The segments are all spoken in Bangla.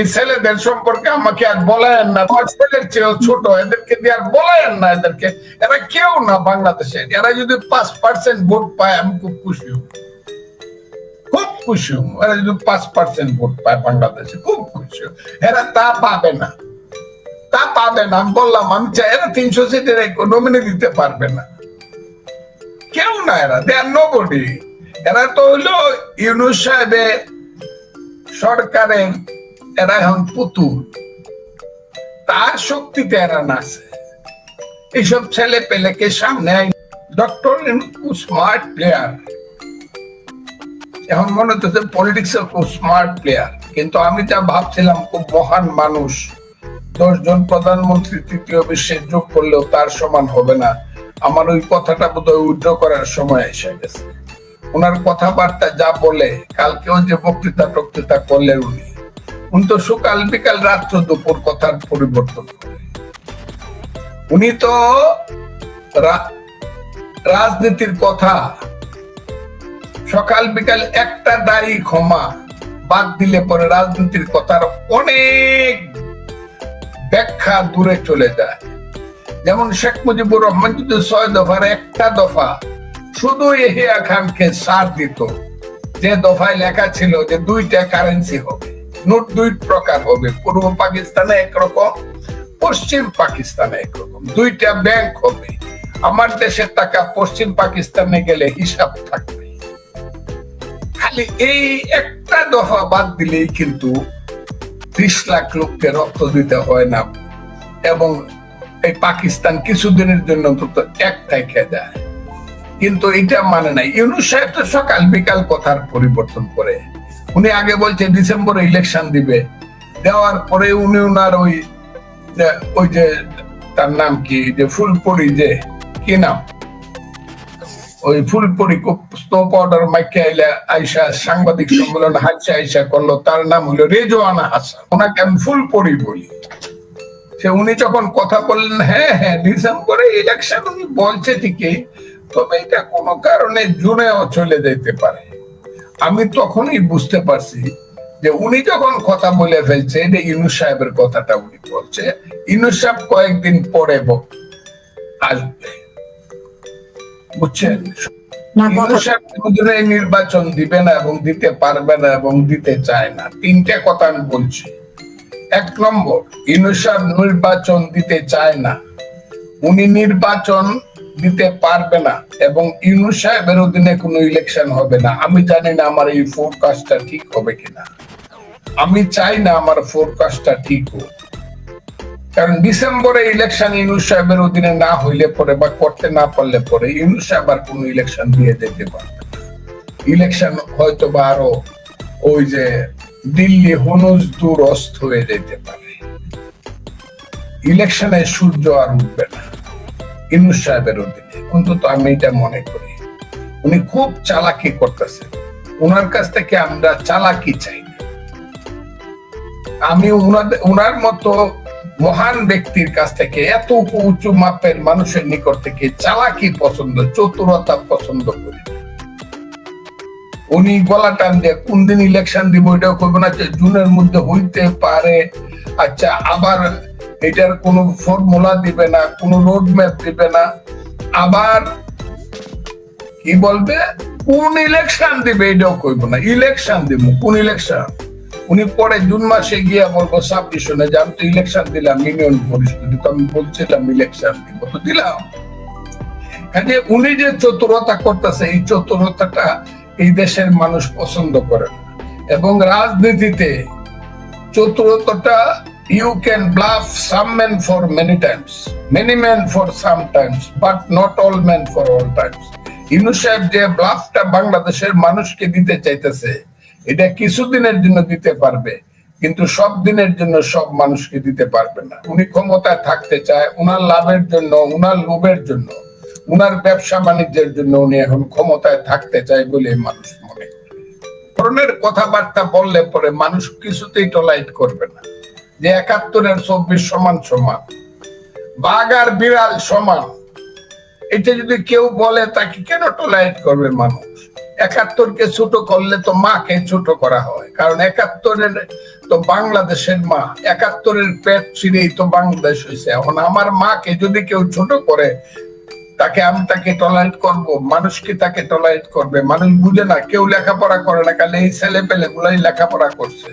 এই ছেলেদের সম্পর্কে আমাকে আর বলেন না। ছেলের চেয়েও ছোট, এদেরকে দিয়ে আর বলেন না এদেরকে। এরা কেউ না বাংলাদেশে এরা যদি পাঁচ পার্সেন্ট ভোট পায়, আমি খুব খুশি হব। খুব খুশি হব। এরা যদি পাঁচ পার্সেন্ট ভোট পায় বাংলাদেশে, খুব খুশি হব। এরা তা পাবে না। তা পাবে না। আমি বললাম, আমি চাই এরা তিনশো সিটের নমিনি দিতে পারবে না। কেউ না এরা। দে আর নোবডি এরা তো হইল ইউনুস সাহেবের সরকারের এরা এখন পুতুল। তার শক্তিতে এরা নাচে। এইসব ছেলে পেলেকে সামনে ডক্টর স্মার্ট প্লেয়ার। এখন মনে হচ্ছে পলিটিক্স খুব স্মার্ট প্লেয়ার। কিন্তু আমি যা ভাবছিলাম, খুব মহান মানুষ। দশজন প্রধানমন্ত্রী তৃতীয় বিশ্বের যোগ করলেও তার সমান হবে না। আমার ওই কথাটা বোধহয় উইড্র করার সময় এসে গেছে। ওনার কথাবার্তা যা বলে, কালকেও যে বক্তৃতা টক্তৃতা করলেন উনি। উনি তো সকাল বিকাল রাত্র দুপুর কথার পরিবর্তন করে। উনি তো রাজনীতির কথা। সকাল বিকাল একটা দাড়ি ক্ষমা বাদ দিলে পরে রাজনীতির কথার অনেক ব্যাখ্যা দূরে চলে যায়। যেমন শেখ মুজিবুর রহমান যদি ছয় দফার একটা দফা শুধু এহিয়া খানকে সার দিত, যে দফায় লেখা ছিল যে দুইটা কারেন্সি হবে। নোট দুই প্রকার হবে। পূর্ব পাকিস্তানে একরকম, পশ্চিম পাকিস্তানে একরকম। দুইটা ব্যাংক হবে। আমার দেশের টাকা পশ্চিম পাকিস্তানে গেলে হিসাব থাকবে। খালি এই একটা দফা বাদ দিলেই কিন্তু ত্রিশ লাখ লোককে রক্ত দিতে হয় না এবং এই পাকিস্তান কিছুদিনের জন্য অন্তত একটাই খেয়ে যায়। কিন্তু এটা মানে নাই। ইউনুস সাহেব তো সকাল বিকাল কথার পরিবর্তন করে। উনি আগে বলছে ডিসেম্বরে ইলেকশন দিবে। দেওয়ার পরে উনি উনার ওই ওই যে তার নাম কি, যে ফুলপরি যে, কি নাম? ওই ফুলপরি স্নো পাউডার মাইকে আইলা আইসা সাংবাদিক সম্মেলন হাসা আইসা করল, তার নাম হলো রেজওয়ানা হাসান। ওনাকে আমি ফুলপরি বলি। সে উনি যখন কথা বললেন হ্যাঁ হ্যাঁ ডিসেম্বরে ইলেকশন উনি বলছে ঠিকই, তবে এটা কোনো কারণে জুনেও চলে যেতে পারে। আমি তখনই বুঝতে পারছি যে উনি যখন কথা বলে ফেলছে এটা ইউনুস সাহেবের কথাটা উনি বলছে ইউনুস সাহেব কয়েকদিন পরে আসবে। বুঝছেন? নির্বাচন দিবে না এবং দিতে পারবে না এবং দিতে চায় না। তিনটে কথা আমি বলছি। এক নম্বর ইউনুস সাহেব নির্বাচন দিতে চায় না। উনি নির্বাচন দিতে পারবে না এবং ইউনুস সাহেবের অধীনে কোনো ইলেকশন হবে না। আমি জানি না আমার এই ফোরকাস্টটা ঠিক হবে কিনা। আমি চাই না আমার ফোরকাস্টটা ঠিক হোক। কারণ ডিসেম্বরে ইলেকশন ইউনুস সাহেবের অধীনে না হইলে পরে বা করতে না পারলে পরে ইউনুস সাহেব আর কোন ইলেকশন দিয়ে যেতে পারবে ইলেকশন হয়তো বা আরও ওই যে দিল্লি, হনুজ দূর অস্ত হয়ে যেতে পারে। ইলেকশনে সূর্য আর উঠবে না। ইউনুস সাহেবের অধীনে। অন্তত আমি এটা মনে করি। উনি খুব চালাকি করতেছেন। ওনার কাছ থেকে আমরা চালাকি চাই আমি উনার মতো মহান ব্যক্তির কাছ থেকে এত উঁচু মাপের মানুষের নিকট থেকে চালাকি পছন্দ, চতুরতা পছন্দ করি উনি গলা টান দিয়ে কোন দিন ইলেকশন দিব, এটাও করব না। যে জুনের মধ্যে হইতে পারে। আচ্ছা আবার এটার কোনো ফর্মুলা দিবে না, কোনো রোড ম্যাপ দিবে না। আবার কি বলবে? কোন ইলেকশন দিবে এটাও কইব না ইলেকশন দিব কোন ইলেকশন উনি পরে জুন মাসে গিয়া বলব সাবডিশনে যে আমি তো ইলেকশন দিলাম ইউনিয়ন পরিষদে তো আমি বলছিলাম ইলেকশন দিব তো দিলাম। কাজে উনি যে চতুরতা করতেছে, এই চতুরতাটা এই দেশের মানুষ পছন্দ করে না। এবং রাজনীতিতে চতুরতাটা you can bluff some man for many times many man for some times but not all man for all times Inu সাহেব যে ব্লাফটা বাংলাদেশের মানুষকে দিতে চাইতেছে, এটা কিছুদিনের জন্য দিতে পারবে, কিন্তু সব দিনের জন্য সব মানুষকে দিতে পারবে না। উনি ক্ষমতায় থাকতে চায়, উনার লাভের জন্য, উনার লোভের জন্য, উনার ব্যবসা বাণিজ্যের জন্য উনি এখন ক্ষমতায় থাকতে চায় বলে মানুষ মনে ধরনের কথাবার্তা বললে পরে মানুষ কিছুতেই টলাইট করবে না। যে একাত্তরের চব্বিশ সমান সমান বাঘ আর বিড়াল সমান। এটা যদি কেউ বলে, তাকে কেন টলাইট করবে মানুষ? একাত্তরকে ছোট করলে তো মাকে ছোট করা হয়, কারণ একাত্তরের তো বাংলাদেশের মা, একাত্তরের পেট ছিঁড়েই তো বাংলাদেশ হয়েছে। এখন আমার মাকে যদি কেউ ছোট করে, তাকে আমি তাকে টলারেট করব, মানুষ কি তাকে টলারেট করবে? মানুষ বুঝে না, কেউ লেখাপড়া করে না কালে এই ছেলে পেলে গুলাই লেখাপড়া করছে।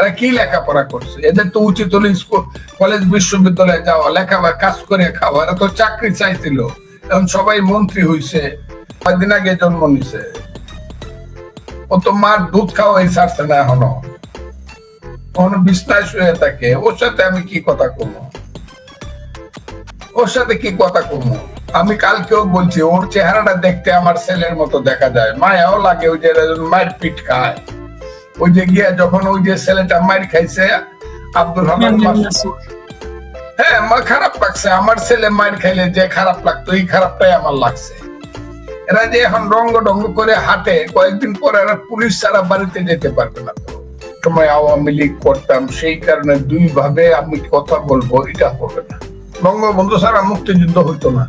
এরা কি লেখাপড়া করছে? এদের তো উচিত হলো স্কুল কলেজ বিশ্ববিদ্যালয়ে যাওয়া লেখা কাজ করে খাওয়া, এরা তো চাকরি চাইছিল। এখন সবাই মন্ত্রী হইছে কয়েকদিন আগে জন্ম নিছে। ও তো মার দুধ খাওয়াই ছাড়ছে না এখনও। বিছনায় শুয়ে থাকে, ওর সাথে আমি কি কথা কমো? ওর সাথে কি কথা কমো? আমি কালকেও বলছি, ওর চেহারাটা দেখতে আমার ছেলের মতো দেখা যায়। মায়াও লাগে ওই যে মায়ের পিঠ খায়। ওই যে গিয়া যখন ওই যে ছেলেটা মায়ের খাইছে আব্দুল মাসুদ। হ্যাঁ আমার খারাপ লাগছে। আমার ছেলে মায়ের খাইলে যে খারাপ লাগতো এই খারাপটাই আমার লাগছে। এরা যে এখন রঙ্গ ডঙ্গ করে কয়েকদিন পর এরা পুলিশ ছাড়া বাড়িতে যেতে পারবে না সময় আওয়ামী লীগ করতাম সেই কারণে দুই ভাবে আমি কথা বলব এটা হবে না। বঙ্গবন্ধু ছাড়া মুক্তিযুদ্ধ হইতো না।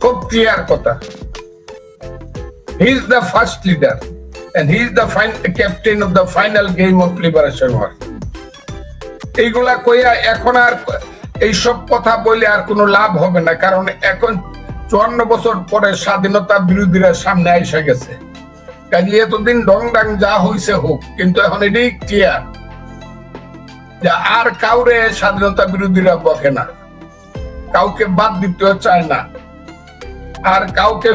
খুব ক্লিয়ার কথা। He is the first leader and he is the fin- captain of the final game of liberation war এইগুলা কইয়া এখন আর এইসব কথা বলে আর কোনো লাভ হবে না, কারণ এখন চুয়ান্ন বছর পরে স্বাধীনতা বিরোধীরা সামনে এসে গেছে। কাজে এতদিন ডং যা হইছে হোক, কিন্তু এখন এটাই ক্লিয়ার যে আর কাউরে স্বাধীনতা বিরোধীরা বকে না। কাউকে বাদ দিতেও চায় না। আর কাউকে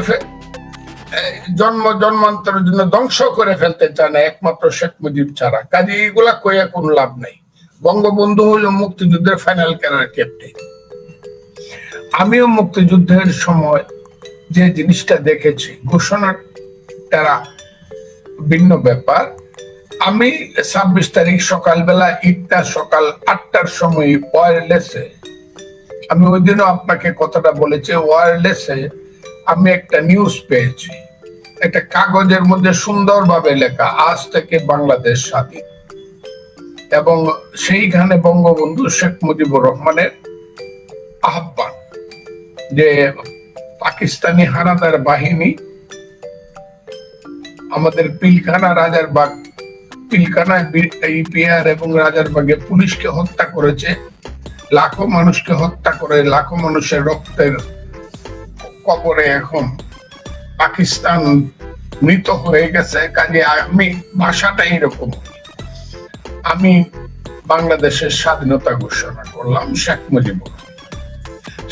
জন্ম জন্মান্তরের জন্য ধ্বংস করে ফেলতে চায় না একমাত্র শেখ মুজিব ছাড়া। কাজে এইগুলা কইয়া কোনো লাভ নেই। বঙ্গবন্ধু হলো মুক্তিযুদ্ধের ফাইনাল ক্যারিয়ার ক্যাপ্টেন আমিও মুক্তিযুদ্ধের সময় যে জিনিসটা দেখেছি, ঘোষণার তারা ভিন্ন ব্যাপার। আমি ছাব্বিশ তারিখ সকালবেলা ইটটা সকাল আটটার সময় ওয়ারলেসে আমি ওই দিনও আপনাকে কথাটা বলেছি ওয়ারলেসে আমি একটা নিউজ পেয়েছি। একটা কাগজের মধ্যে সুন্দরভাবে লেখা, আজ থেকে বাংলাদেশ স্বাধীন। এবং সেইখানে বঙ্গবন্ধু শেখ মুজিবুর রহমানের আহ্বান যে পাকিস্তানি হানাদার বাহিনী আমাদের পিলখানা রাজার বাগ পিলখানা ইপিআর এবং রাজার বাগে পুলিশকে হত্যা করেছে, লাখো মানুষকে হত্যা করে, লাখো মানুষের রক্তের কবরে পাকিস্তান মৃত হয়ে গেছে, কাজে আমি ভাষাটা এরকম। আমি বাংলাদেশের স্বাধীনতা ঘোষণা করলাম শেখ মুজিবুর।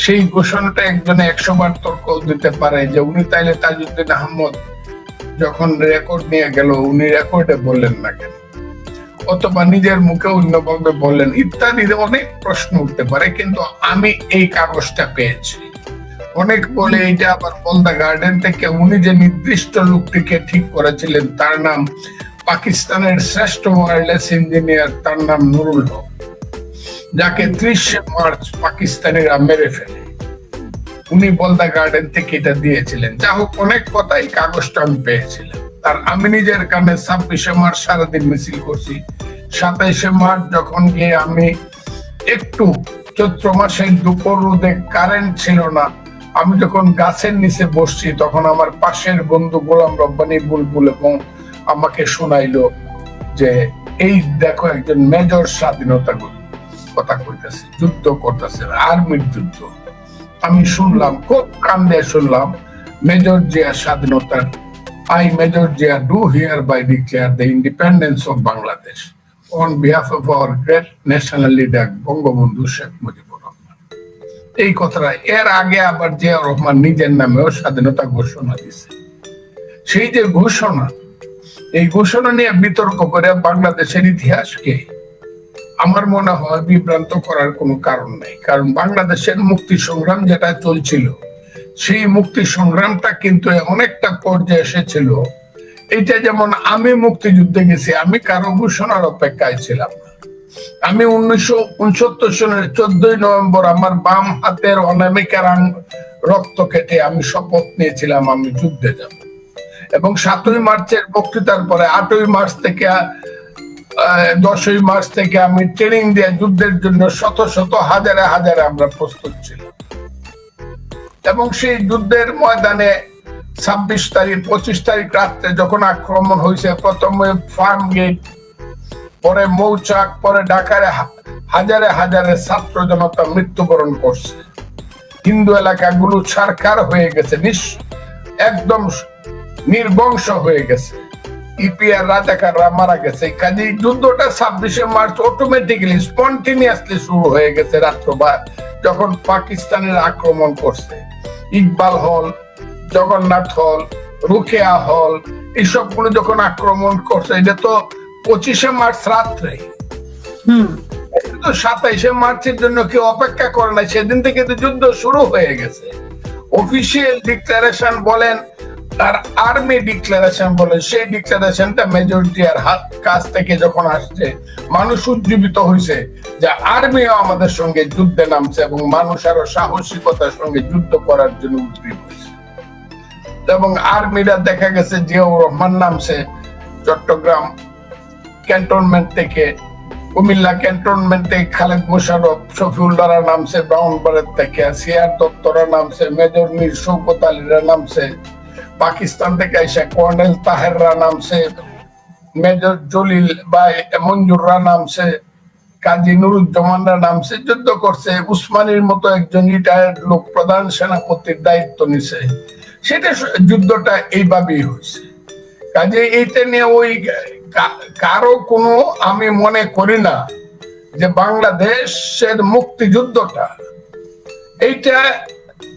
সেই ঘোষণাটা একজনে একশো বার তর্ক দিতে পারে যে উনি তাইলে তাজউদ্দিন আহমদ যখন রেকর্ড নিয়ে গেল, উনি রেকর্ডে বললেন না কেন? অথবা নিজের মুখে অন্যভাবে বললেন ইত্যাদি অনেক প্রশ্ন উঠতে পারে, কিন্তু আমি এই কাগজটা পেয়েছি। অনেক বলে এটা আবার বলদা গার্ডেন থেকে উনি যে নির্দিষ্ট লোকটিকে ঠিক করেছিলেন, তার নাম পাকিস্তানের শ্রেষ্ঠ ওয়ারলেস ইঞ্জিনিয়ার তার নাম নুরুল হক, যাকে ত্রিশে মার্চ পাকিস্তানিরা মেরে ফেলে। উনি বলদা গার্ডেন থেকে এটা দিয়েছিলেন। যা হোক, অনেক কথা এই কাগজটা আমি পেয়েছিলাম আর আমি নিজের কানে ছাব্বিশে মার্চ সারাদিন মিছিল করছি। সাতাইশে মার্চ যখন গিয়ে আমি একটু চৈত্র মাসের দুপুর রোদে কারেন্ট ছিল না আমি যখন গাছের নিচে বসছি, তখন আমার পাশের বন্ধু গোলাম রব্বানি বুলবুল এবং আমাকে শোনাইলো যে, এই দেখো একজন মেজর স্বাধীনতা কথা কইতেছে, যুদ্ধ করতেছে, আর্মির যুদ্ধ। আমি শুনলাম, খুব কান্দে শুনলাম, মেজর জিয়া স্বাধীনতার, I major Zia do hereby declare the independence of Bangladesh on behalf of our great national leader Bangabandhu Sheikh Rahman এই কথাটা। এর আগে আবার জিয়া রহমান নিজের নামেও স্বাধীনতা ঘোষণা দিছে সেই যে ঘোষণা, এই ঘোষণা নিয়ে বিতর্ক করে বাংলাদেশের ইতিহাসকে আমার মনে হয় বিভ্রান্ত করার কোনো কারণ নেই। কারণ বাংলাদেশের মুক্তি সংগ্রাম যেটা চলছিল, সেই মুক্তি সংগ্রামটা কিন্তু অনেকটা পর্যায়ে এসেছিল। এটা যেমন আমি মুক্তিযুদ্ধে গেছি, আমি কারও ঘোষণার অপেক্ষায় ছিলাম না। আমি উনিশশো উনসত্তর সনের চোদ্দই নভেম্বর আমার বাম হাতের অনামিকার রক্ত কেটে আমি শপথ নিয়েছিলাম, আমি যুদ্ধে যাব। এবং সাতই মার্চের বক্তৃতার পরে আটই মার্চ থেকে দশই মার্চ থেকে আমি ট্রেনিং দিয়ে যুদ্ধের জন্য শত শত, হাজারে হাজারে আমরা প্রস্তুত ছিলাম। এবং সেই যুদ্ধের ময়দানে ছাব্বিশ তারিখ, পঁচিশ তারিখ রাত্রে যখন আক্রমণ হয়েছে, প্রথমে ফার্ম গেট পরে মৌচাক, পরে ঢাকায় হাজারে হাজারে ছাত্র জনতা মৃত্যুবরণ করছে। হিন্দু এলাকাগুলো ছারখার হয়ে গেছে একদম নির্বংশ হয়ে গেছে। ইপিআর রাজাকাররা মারা গেছে কাজে যুদ্ধটা ছাব্বিশে মার্চ অটোমেটিক্যালি স্পন্টিনিয়াসলি শুরু হয়ে গেছে রাত্রবার যখন পাকিস্তানের আক্রমণ করছে। ইকবাল হল, জগন্নাথ হল রুকেয়া হল এইসবগুলো যখন আক্রমণ করছে, এটা তো পঁচিশে মার্চ রাত্রে। কিন্তু সাতাইশে মার্চের জন্য কেউ অপেক্ষা করে না সেদিন থেকে তো যুদ্ধ শুরু হয়ে গেছে। অফিসিয়াল ডিক্লারেশন বলেন আর আর্মি ডিক্লারেশন বলেন সেই ডিক্লারেশনটা মেজরিটি আর হাত কাছ থেকে যখন আসছে মানুষ উজ্জীবিত হয়েছে যে আর্মিও আমাদের সঙ্গে যুদ্ধে নামছে এবং মানুষ আরও সাহসিকতার সঙ্গে যুদ্ধ করার জন্য উদ্গ্রীব হয়েছে এবং আর্মিরা দেখা গেছে জিয়াউর রহমান নামছে চট্টগ্রাম ক্যান্টনমেন্ট থেকে, কুমিল্লা ক্যান্টনমেন্ট থেকে খালেদ মোশারফ শফিউল্লাহরা নামছে ব্রাউনবারের থেকে, সিয়ার দত্তরা নামছে, মেজর মীর শৌকত আলীরা নামছে, পাকিস্তান থেকে এসে কর্নেল তাহেররা নামছে, মেজর জলিল বা মঞ্জুররা নামছে, কাজী নুরুজ্জামানরা নামছে, যুদ্ধ করছে, উসমানীর মতো একজন রিটায়ার্ড লোক, প্রধান সেনাপতির দায়িত্ব নিছে। সেটা যুদ্ধটা এইভাবেই হয়েছে। কাজে এইটা নিয়ে ওই কারও কোনো আমি মনে করি না যে বাংলাদেশের মুক্তিযুদ্ধটা, এইটা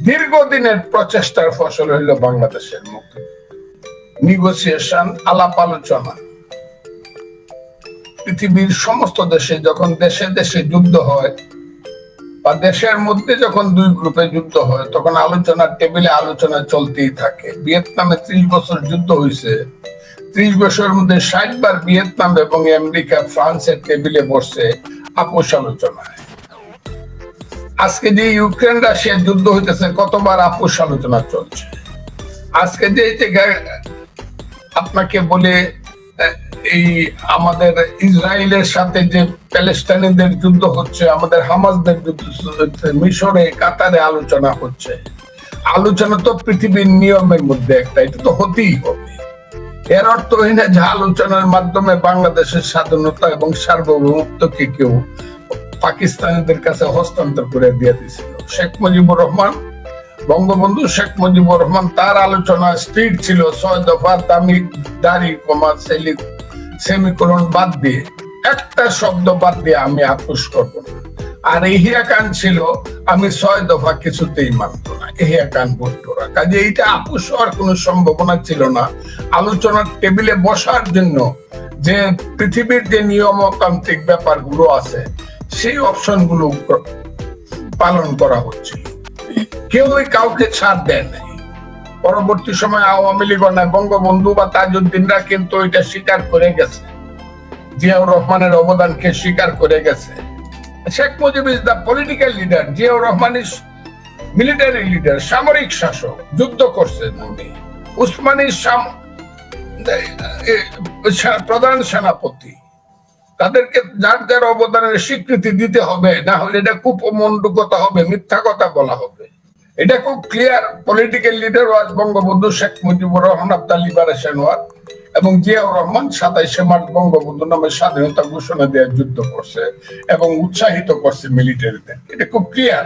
দীর্ঘদিনের প্রচেষ্টার ফসল হইল বাংলাদেশের মুক্তি। নিগোসিয়েশন আলাপ আলোচনা। পৃথিবীর সমস্ত দেশে যখন দেশে দেশে যুদ্ধ হয়, বা দেশের মধ্যে যখন দুই গ্রুপে যুদ্ধ হয়, তখন আলোচনার টেবিলে আলোচনা চলতেই থাকে। ভিয়েতনামে ত্রিশ বছর যুদ্ধ হয়েছে ত্রিশ বছরের মধ্যে ষাট বার ভিয়েতনাম এবং আমেরিকা, ফ্রান্সের টেবিলে বসছে আপোষ আলোচনায়। আজকে যে ইউক্রেন রাশিয়া যুদ্ধ হইতেছে, কতবার আপোষ আলোচনা চলছে? আজকে যে আপনাকে বলে এই আমাদের ইসরায়েলের সাথে যে প্যালেস্টাইনিদের যুদ্ধ হচ্ছে, আমাদের হামাসদের যুদ্ধ হচ্ছে, মিশরে, কাতারে আলোচনা হচ্ছে। আলোচনা তো পৃথিবীর নিয়মের মধ্যে একটা, এটা তো হতেই হবে। এর অর্থ না যে আলোচনার মাধ্যমে বাংলাদেশের স্বাধীনতা এবং সার্বভৌমত্বকে কেউ পাকিস্তানিদের কাছে হস্তান্তর করে দিয়ে দিয়েছিল। শেখ মুজিবুর রহমান, বঙ্গবন্ধু শেখ মুজিবুর রহমান, তার আলোচনা স্থির ছিল ছয় দফা দামি দাড়ি, কমা সেমিকোলন বাদ দিয়ে। একটা শব্দ বাদ দিয়ে আমি আপোষ করব। না আর ইহিয়া খান ছিল, আমি ছয় দফা কিছুতেই মানত না, ইহিয়া খান ভুট্টোরা কাজে এইটা আপোষ হওয়ার কোনো সম্ভাবনা ছিল না। আলোচনার টেবিলে বসার জন্য যে পৃথিবীর যে নিয়মতান্ত্রিক ব্যাপারগুলো আছে, সেই অপশনগুলো পালন করা হচ্ছিল। কেউই কাউকে ছাড় দেয় নাই। পরবর্তী সময় আওয়ামী লীগ নয় বঙ্গবন্ধু বা তাজউদ্দিনরা কিন্তু এটা স্বীকার করে গেছে। জিয়াউর রহমানের অবদানকে স্বীকার করে গেছে। Sheikh Mujib is the political leader Ziaur Rahman is military leader সামরিক শাসক, যুদ্ধ করছেন উনি উসমানী সাম- প্রধান সেনাপতি। তাদেরকে যার যার অবদানের স্বীকৃতি দিতে হবে, না হলে এটা কুপমন্ডুকতা হবে, মিথ্যা কথা বলা হবে। এটা খুব clear political leader was Bangabandhu Sheikh Mujibur Rahman Abdal liberation war এবং জিয়াউর রহমান সাতাইশে মার্চ বঙ্গবন্ধু নামে স্বাধীনতা ঘোষণা দেওয়ার যুদ্ধ করছে এবং উৎসাহিত করছে মিলিটারিদের এটা খুব ক্লিয়ার